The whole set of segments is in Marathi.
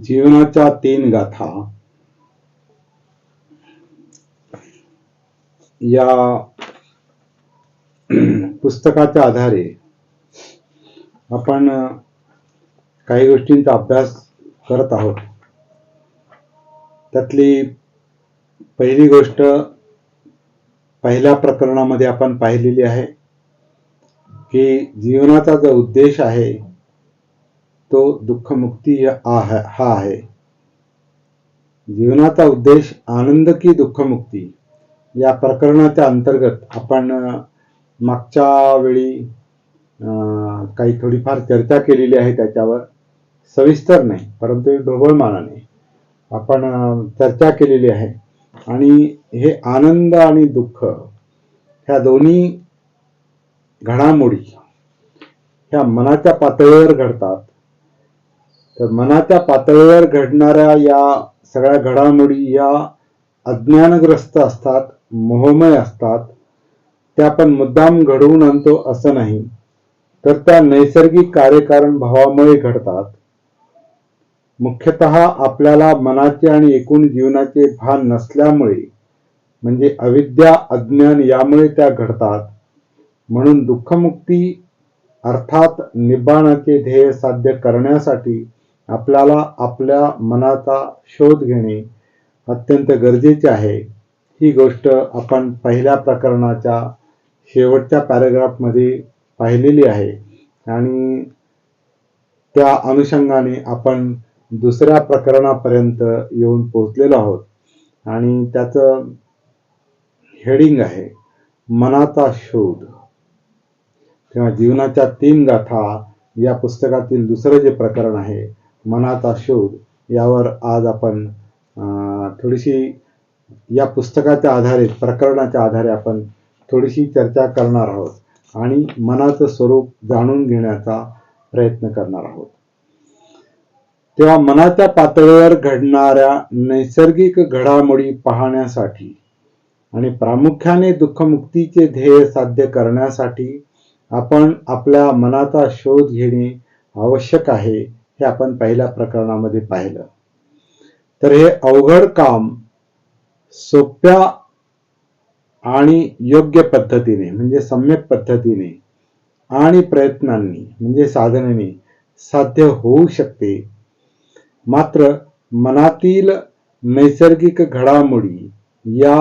जीवनाच्या तीन गाथा या पुस्तकाच्या आधारे आपण काही गोष्टींचा अभ्यास करत आहोत. त्यातली पहिली गोष्ट पहिल्या प्रकरणामध्ये आपण पाहिलेली आहे की जीवनाचा जो उद्देश आहे तो दुःखमुक्ती हा आहे- हा आहे. जीवनाचा उद्देश आनंद की दुःखमुक्ती. या प्रकरणाच्या अंतर्गत आपण मागच्या वेळी काही थोडीफार चर्चा केलेली आहे त्याच्यावर. सविस्तर नाही परंतु ढोबळमानाने आपण चर्चा केलेली आहे. आणि हे आनंद आणि दुःख ह्या दोन्ही घडामोडी ह्या मनाच्या पातळीवर घडतात. तर मनाच्या पातळीवर घडणाऱ्या या सगळ्या घडामोडी या अज्ञानग्रस्त असतात मोहमय असतात त्या आपण मुद्दाम घडवून आणतो असं नाही. तर त्या नैसर्गिक कार्यकारण भावामुळे घडतात. मुख्यतः आपल्याला मनाचे आणि एकूण जीवनाचे भान नसल्यामुळे म्हणजे अविद्या अज्ञान यामुळे त्या घडतात. म्हणून दुःखमुक्ती अर्थात निब्बाणाचे ध्येय साध्य करण्यासाठी आपल्याला आपल्या मनाचा शोध घेणे अत्यंत गरजेचे आहे. ही गोष्ट आपण पहिल्या प्रकरणाच्या शेवटच्या पॅरेग्राफमध्ये पाहिलेली आहे आणि त्या अनुषंगाने आपण दुसऱ्या प्रकरणापर्यंत येऊन पोहोचलेलो आहोत आणि त्याचं हेडिंग आहे मनाचा शोध. किंवा जीवनाच्या तीन गाथा या पुस्तकातील दुसरं जे प्रकरण आहे मनाचा शोध यावर आज आपण थोडीशी या पुस्तकाच्या आधारे प्रकरणाच्या आधारे आपण थोडीशी चर्चा करणार आहोत आणि मनाचं स्वरूप जाणून घेण्याचा प्रयत्न करणार आहोत. तेव्हा मनाच्या पातळीवर घडणाऱ्या नैसर्गिक घडामोडी पाहण्यासाठी आणि प्रामुख्याने दुःखमुक्तीचे ध्येय साध्य करण्यासाठी आपण आपल्या मनाचा शोध घेणे आवश्यक आहे. हे आपण पहिल्या प्रकरणामध्ये पाहिलं. तर हे अवघड काम सोप्या आणि योग्य पद्धतीने म्हणजे सम्यक पद्धतीने आणि प्रयत्नांनी म्हणजे साधनेने साध्य होऊ शकते. मात्र मनातील नैसर्गिक घडामोडी या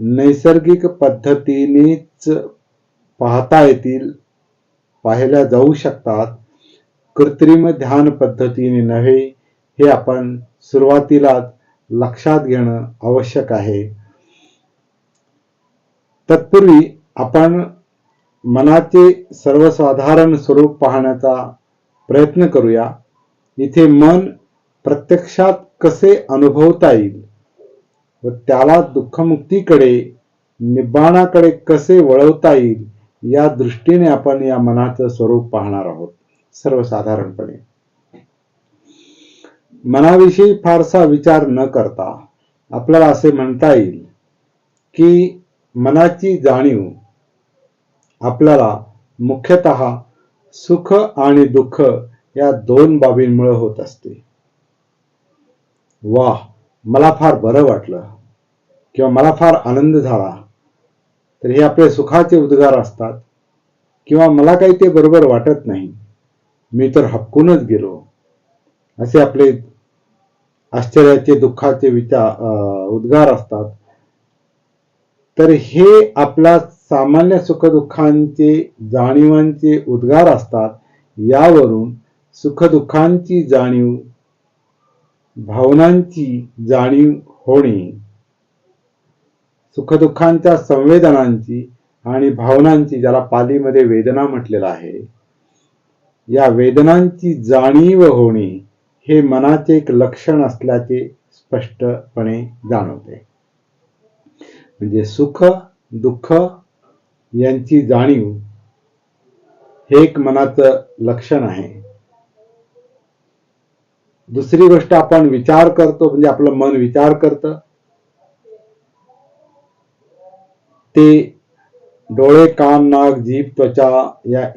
नैसर्गिक पद्धतीनेच पाहता येतील पाहिल्या जाऊ शकतात कृत्रिम ध्यान पद्धतीने नव्हे हे आपण सुरुवातीलाच लक्षात घेणं आवश्यक आहे. तत्पूर्वी आपण मनाचे सर्वसाधारण स्वरूप पाहण्याचा प्रयत्न करूया. इथे मन प्रत्यक्षात कसे अनुभवता येईल व त्याला दुःखमुक्तीकडे निब्बाणाकडे कसे वळवता येईल या दृष्टीने आपण या मनाचं स्वरूप पाहणार आहोत. सर्वसाधारणपणे. मनाविषयी फारसा विचार न करता आपल्याला असे म्हणता येईल की मनाची जाणीव आपल्याला मुख्यतः सुख आणि दुःख या दोन बाबींमुळे होत असते. वाह मला फार बरं वाटलं किंवा मला फार आनंद झाला. तर हे आपले सुखाचे उद्गार असतात किंवा मला काही ते बरोबर वाटत नाही. मी तर हपकूनच गेलो. असे आपले आश्चर्याचे दुःखाचे विचार उद्गार असतात. तर हे आपल्या सामान्य सुखदुःखांचे जाणीवांचे उद्गार असतात. यावरून सुखदुःखांची जाणीव भावनांची जाणीव होणे सुखदुःखांच्या संवेदनांची आणि भावनांची ज्याला पालीमध्ये वेदना म्हटलेलं आहे. या वेदनांची जाणीव होणे हे मनाचे एक लक्षण असल्याचे स्पष्टपणे जाणवते. म्हणजे सुख दुःख यांची जाणीव हे एक मनाचं लक्षण आहे. दुसरी गोष्ट आपण विचार करतो म्हणजे आपलं मन विचार करतं. ते डोळे कान नाक जीभ त्वचा या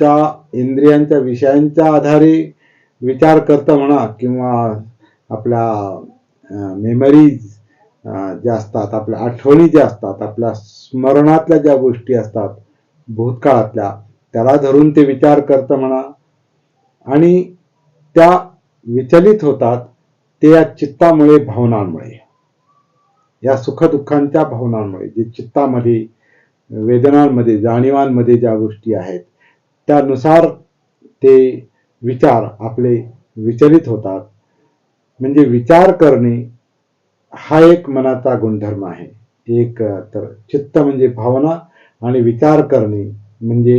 इंद्रियांच्या इंद्रियांच्या विषयांच्या आधारे विचार करतं म्हणा किंवा आपल्या मेमरीज ज्या असतात आपल्या आठवणी ज्या असतात आपल्या स्मरणातल्या ज्या गोष्टी असतात भूतकाळातल्या त्याला धरून ते विचार करतं म्हणा. आणि त्या विचलित होतात ते या चित्तामुळे भावनांमुळे. या सुखदुःखांच्या भावनांमुळे जे चित्तामध्ये वेदनांमध्ये जाणीवांमध्ये ज्या गोष्टी आहेत त्यानुसार ते विचार आपले विचलित होतात. म्हणजे विचार करणे हा एक मनाचा गुणधर्म आहे. एक तर चित्त म्हणजे भावना आणि विचार करणे म्हणजे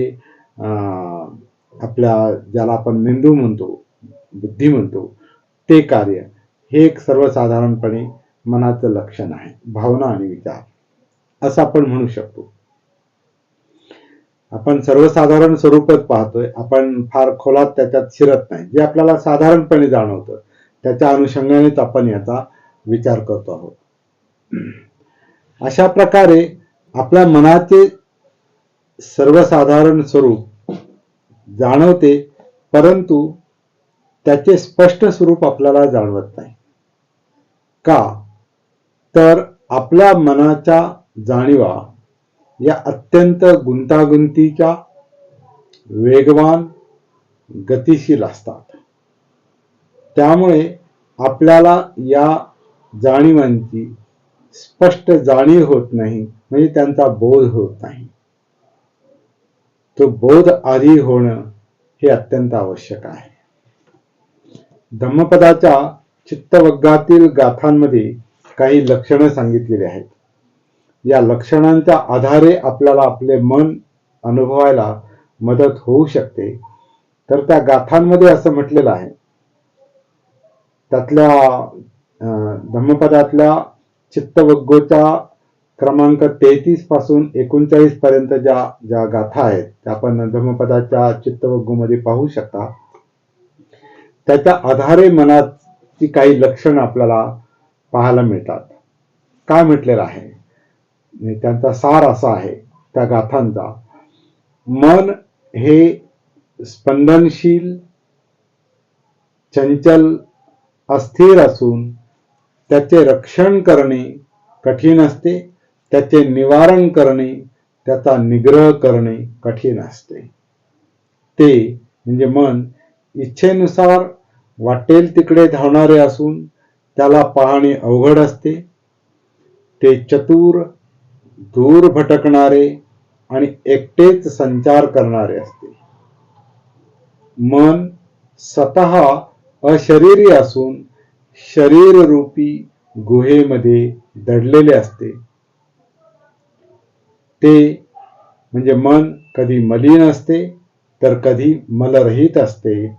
आपल्या ज्याला आपण मेंदू म्हणतो बुद्धी म्हणतो ते कार्य. हे एक सर्वसाधारणपणे मनाचं लक्षण आहे. भावना आणि विचार. असं आपण म्हणू शकतो. आपण सर्वसाधारण स्वरूपच पाहतोय. आपण फार खोलात त्याच्यात शिरत नाही. जे आपल्याला साधारणपणे जाणवतं त्याच्या अनुषंगानेच आपण याचा विचार करतो आहोत. अशा प्रकारे आपल्या मनाचे सर्वसाधारण स्वरूप जाणवते परंतु त्याचे स्पष्ट स्वरूप आपल्याला जाणवत नाही. का? तर आपल्या मनाच्या जाणीवा या अत्यंत गुंतागुंतीच्या वेगवान गतिशील असतात. त्यामुळे आपल्याला या जाणीवांची स्पष्ट जाणीव होत नाही म्हणजे त्यांचा बोध होत नाही. तो बोध आधी होणं हे अत्यंत आवश्यक आहे. धम्मपदाच्या चित्तवग्गातील गाथांमध्ये काही लक्षणं सांगितलेली आहेत. या लक्षणांच्या आधारे आपल्याला आपले मन अनुभवायला मदत होऊ शकते. तर त्या गाथांमध्ये असं म्हटलेलं आहे. त्यातल्या धम्मपदातल्या चित्तवग्गोच्या क्रमांक तेहतीसपासून एकोणचाळीस पर्यंत ज्या ज्या गाथा आहेत त्या आपण धम्मपदाच्या चित्तवग्गोमध्ये पाहू शकता. त्याच्या आधारे मनाची काही लक्षण आपल्याला पाहायला मिळतात. काय म्हटलेलं आहे? त्यांचा सार असा आहे त्या गाथांचा. मन हे स्पंदनशील चंचल अस्थिर असून त्याचे रक्षण करणे कठीण असते त्याचे निवारण करणे त्याचा निग्रह करणे कठीण असते. ते म्हणजे मन इच्छेनुसार वाटेल तिकडे धावणारे असून त्याला पाहणे अवघड असते. ते चतुर दूर भटकणारे आणि एकटेच संचार करणारे असते. मन स्वतः अशरीरी असून शरीर रूपी गुहेमध्ये दडलेले असते. ते म्हणजे मन कधी मलिन असते तर कधी मलरहित असते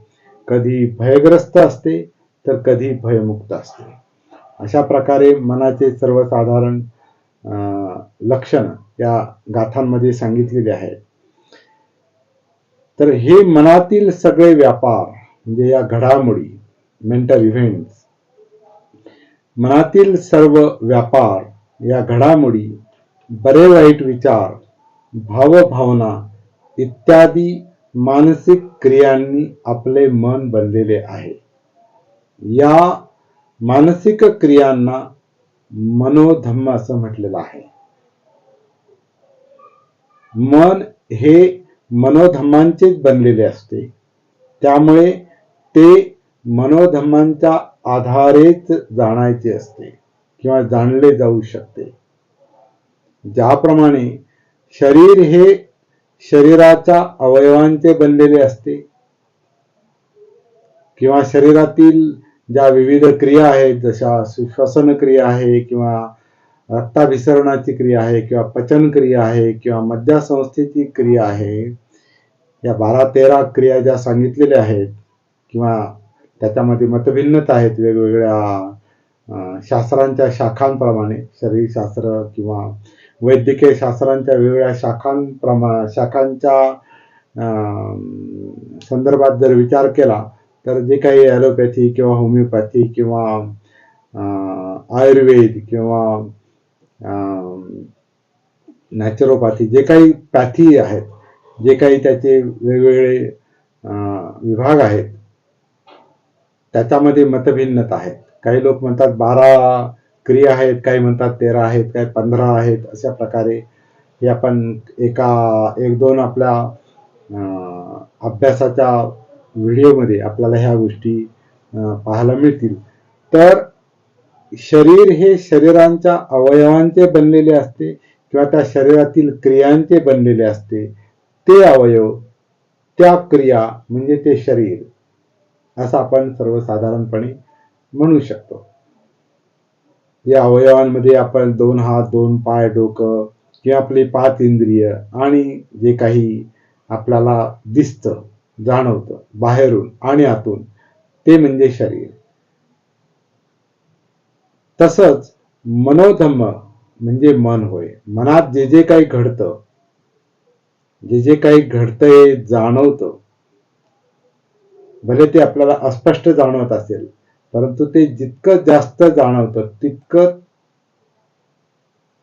कधी भयग्रस्त असते तर कधी भयमुक्त असते. अशा प्रकारे मनाचे सर्वसाधारण लक्षण या गाथांमध्ये सांगितलेले आहेत. तर हे मनातील सगळे व्यापार म्हणजे या घडामोडी मेंटल इव्हेंट्स मनातील सर्व व्यापार या घडामोडी बरे वाईट विचार भावभावना इत्यादी मानसिक क्रियांनी आपले मन बनलेले आहे. या मानसिक क्रियांना मनोधम्म असं म्हटलेलं आहे. मन हे मनोधम्मांचेच बनलेले असते. त्यामुळे ते मनोधम्मांच्या आधारेच जाणायचे असते किंवा जाणले जाऊ शकते. ज्याप्रमाणे शरीर हे शरीराच्या अवयवांचे बनलेले असते किंवा शरीरातील ज्या विविध क्रिया आहेत जशा श्वसन क्रिया आहे किंवा रक्ताभिसरणाची क्रिया आहे किंवा पचन क्रिया आहे किंवा मज्जासंस्थेची क्रिया आहे या बारा तेरा क्रिया ज्या सांगितलेल्या आहेत किंवा त्याच्यामध्ये मतभिन्नता आहेत वेगवेगळ्या शास्त्रांच्या शाखांप्रमाणे शरीरशास्त्र किंवा वैद्यकीय शास्त्रांच्या वेगवेगळ्या शाखांप्रमा शाखांच्या संदर्भात जर विचार केला तर जे काही ॲलोपॅथी किंवा होमिओपॅथी किंवा आयुर्वेद किंवा नॅचरोपॅथी जे काही पॅथी आहेत जे काही त्याचे वेगवेगळे विभाग आहेत त्याच्यामध्ये मतभिन्नता आहेत. काही लोक म्हणतात बारा क्रिया आहेत काही म्हणतात तेरा आहेत काही पंधरा आहेत अशा प्रकारे हे आपण एका एक दोन आपल्या अभ्यासाच्या व्हिडिओमध्ये आपल्याला ह्या गोष्टी पाहायला मिळतील. तर शरीर हे शरीरांच्या अवयवांचे बनलेले असते किंवा त्या शरीरातील क्रियांचे बनलेले असते. ते अवयव त्या क्रिया म्हणजे ते शरीर असं आपण सर्वसाधारणपणे म्हणू शकतो. या अवयवांमध्ये आपण दोन हात दोन पाय डोकं किंवा आपली पाच इंद्रिय आणि जे काही आपल्याला दिसतं जाणवतं. बाहेरून आणि आतून. ते म्हणजे शरीर. तसंच मनोधम्म म्हणजे मन होय. मनात जे जे काही घडतं जे जे काही घडतंय जाणवतं. भले ते आपल्याला अस्पष्ट जाणवत असेल परंतु ते जितकं जास्त जाणवतं तितकं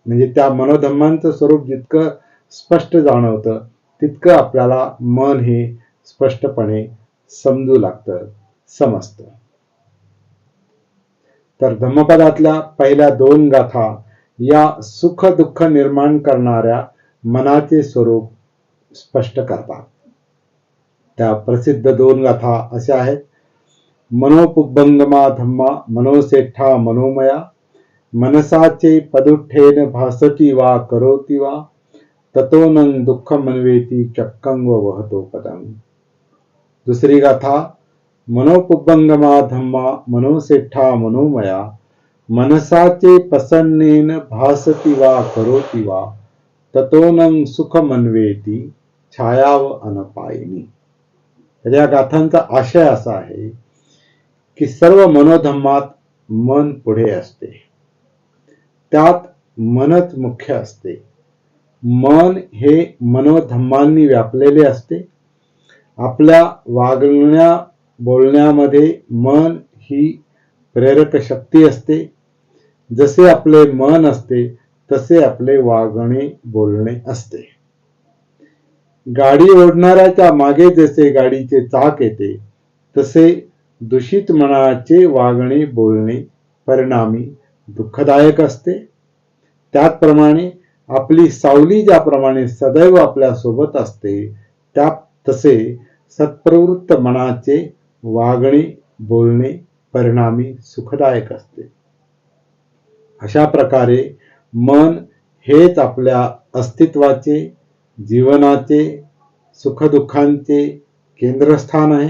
म्हणजे त्या मनोधम्मांचं स्वरूप जितकं स्पष्ट जाणवतं तितकं आपल्याला मन हे स्पष्टपणे समजू लागतं समजतं. तर धम्मपदातल्या पहिल्या दोन गाथा या सुख दुःख निर्माण करणाऱ्या मनाचे स्वरूप स्पष्ट करतात. त्या प्रसिद्ध दोन गाथा अशा आहेत. मनोपुभंगमा धम्मा मनोसेठा मनोमया मनसाचे पदुठ्ठेन भासती वा करोति वा ततोनं दुःख मनवेती चक्कंग व वहतो पदंग दुसरी गाथा मनोपुबंगमा धम्मा मनोसेठा मनोमया मनसाचे प्रसन्नेन भासती वा करोति वा ततोनं सुख मनवेती छायाव अनपायनी। तर या गाथांचा आशय असा आहे की सर्व मनोधम्मात मन पुढे असते. त्यात मनच मुख्य असते. मन हे मनोधम्मांनी व्यापलेले असते. आपल्या वागण्या बोलण्यामध्ये मन ही प्रेरक शक्ती असते. जसे आपले मन असते तसे आपले वागणे बोलणे असते. गाडी ओढणाऱ्याच्या मागे जसे गाडीचे चाक येते तसे दूषित मनाचे वागणे बोलणे परिणामी दुःखदायक असते. त्याचप्रमाणे आपली सावली ज्याप्रमाणे सदैव आपल्यासोबत असते त्या तसे सत्प्रवृत्त मनाचे वागणे बोलणे परिणामी सुखदायक असते. अशा प्रकारे मन हेच आपल्या अस्तित्वाचे जीवनाचे सुखदुःखांचे केंद्रस्थान आहे.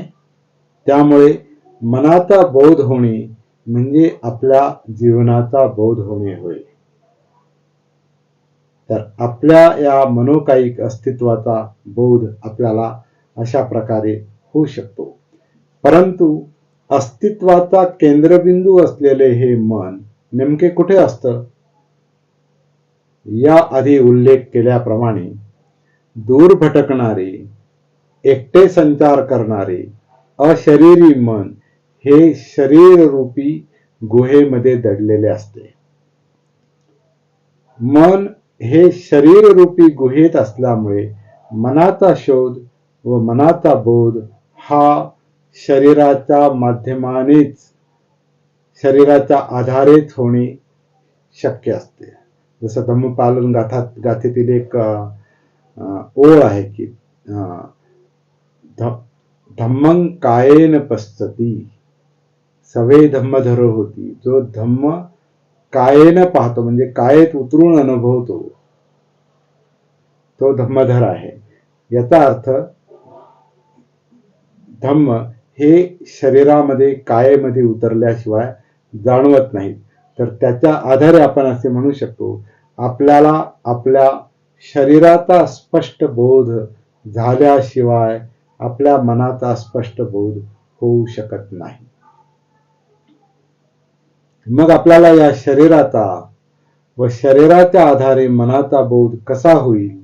त्यामुळे मनाचा बोध होणे म्हणजे आपल्या जीवनाचा बोध होणे होय. तर आपल्या या मनोकायिक अस्तित्वाचा बोध आपल्याला अशा प्रकारे होऊ शकतो. परंतु अस्तित्वाचा केंद्रबिंदू असलेले हे मन नेमके कुठे असतं? या आधी उल्लेख केल्याप्रमाणे दूर भटकणारे एकटे संचार करणारे अशरीरी मन हे शरीर रूपी गुहेमध्ये दडलेले असते. मन हे शरीर रूपी गुहेत असल्यामुळे मनाचा शोध व मनाचा बोध हा शरीराच्या माध्यमानेच शरीराच्या आधारेच होणे शक्य असते. जसं धम्मपालन गाथात गाथेतील एक ओळ आहे की धम्मं कायेन पश्चती सवे धम्मधर होती. जो धम्म कायेन पाहतो म्हणजे कायेत उतरून अनुभवतो तो धम्मधर आहे. याचा अर्थ धम्म हे शरीरामध्ये कायेमध्ये उतरल्याशिवाय जाणवत नाही तर त्याच्या आधारे आपण असे म्हणू शकतो आपल्याला आपल्या शरीराचा स्पष्ट बोध झाल्याशिवाय आपल्या मनाचा स्पष्ट बोध होऊ शकत नाही. मग आपल्याला या शरीराचा व शरीराच्या आधारे मनाचा बोध कसा होईल?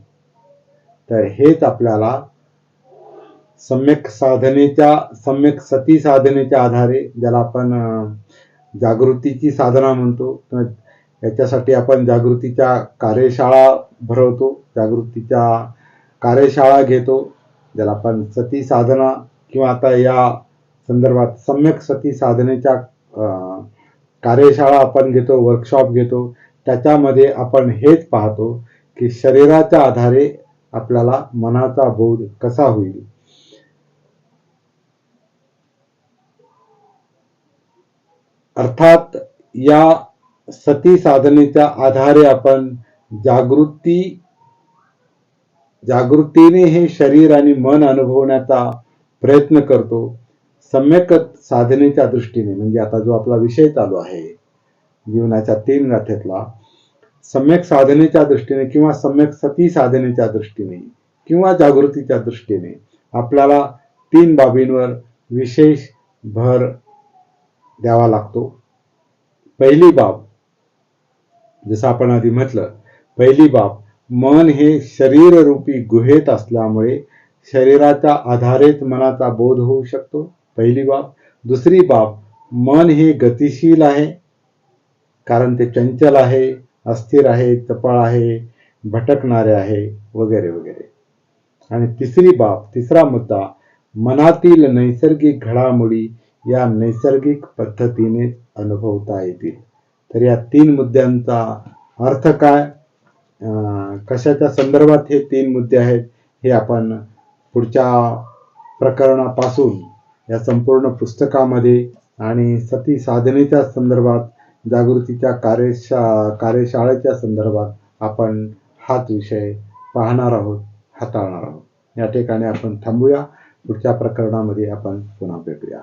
तर हेच आपल्याला सम्यक साधनेच्या सम्यक सती साधनेच्या आधारे ज्याला आपण जागृतीची साधना म्हणतो. याच्यासाठी आपण जागृतीच्या कार्यशाळा भरवतो. जागृतीच्या कार्यशाळा घेतो. ज्याला आपण सती साधना किंवा आता या संदर्भात सम्यक सती साधनेच्या कार्यशाळा आपण घेतो वर्कशॉप घेतो. त्याच्यामध्ये आपण हेच पाहतो की शरीराच्या आधारे आपल्याला मनाचा बोध कसा होईल? अर्थात या सती साधनेच्या आधारे आपण जागृती जागृतीने हे शरीर आणि मन अनुभवण्याचा प्रयत्न करतो. सम्यक साधनेच्या दृष्टीने म्हणजे आता जो आपला विषय चालू आहे जीवनाच्या तीन गाथेतला सम्यक साधनेच्या दृष्टीने किंवा सम्यक सती साधनेच्या दृष्टीने किंवा जागृतीच्या दृष्टीने आपल्याला तीन बाबींवर विशेष भर द्यावा लागतो. पहिली बाब जसं आपण आधी म्हटलं पहिली बाब मन हे शरीररूपी गुहेत असल्यामुळे शरीराच्या आधारेच मनाचा बोध होऊ शकतो. पहिली बाब. दुसरी बाब मन हे गतिशील आहे कारण ते चंचल आहे अस्थिर आहे चपळ आहे भटकणारे आहे वगैरे वगैरे. आणि तिसरी बाब तिसरा मुद्दा मनातील नैसर्गिक घडामोडी या नैसर्गिक पद्धतीने अनुभवता येतील. तर या तीन मुद्द्यांचा अर्थ काय? कशाच्या संदर्भात हे तीन मुद्दे आहेत हे आपण पुढच्या प्रकरणापासून या संपूर्ण पुस्तकामध्ये आणि सती साधनेच्या संदर्भात जागृतीच्या कार्यशा कार्यशाळेच्या संदर्भात आपण हाच विषय पाहणार आहोत हाताळणार आहोत. या ठिकाणी आपण थांबूया. पुढच्या प्रकरणामध्ये आपण पुन्हा भेटूया.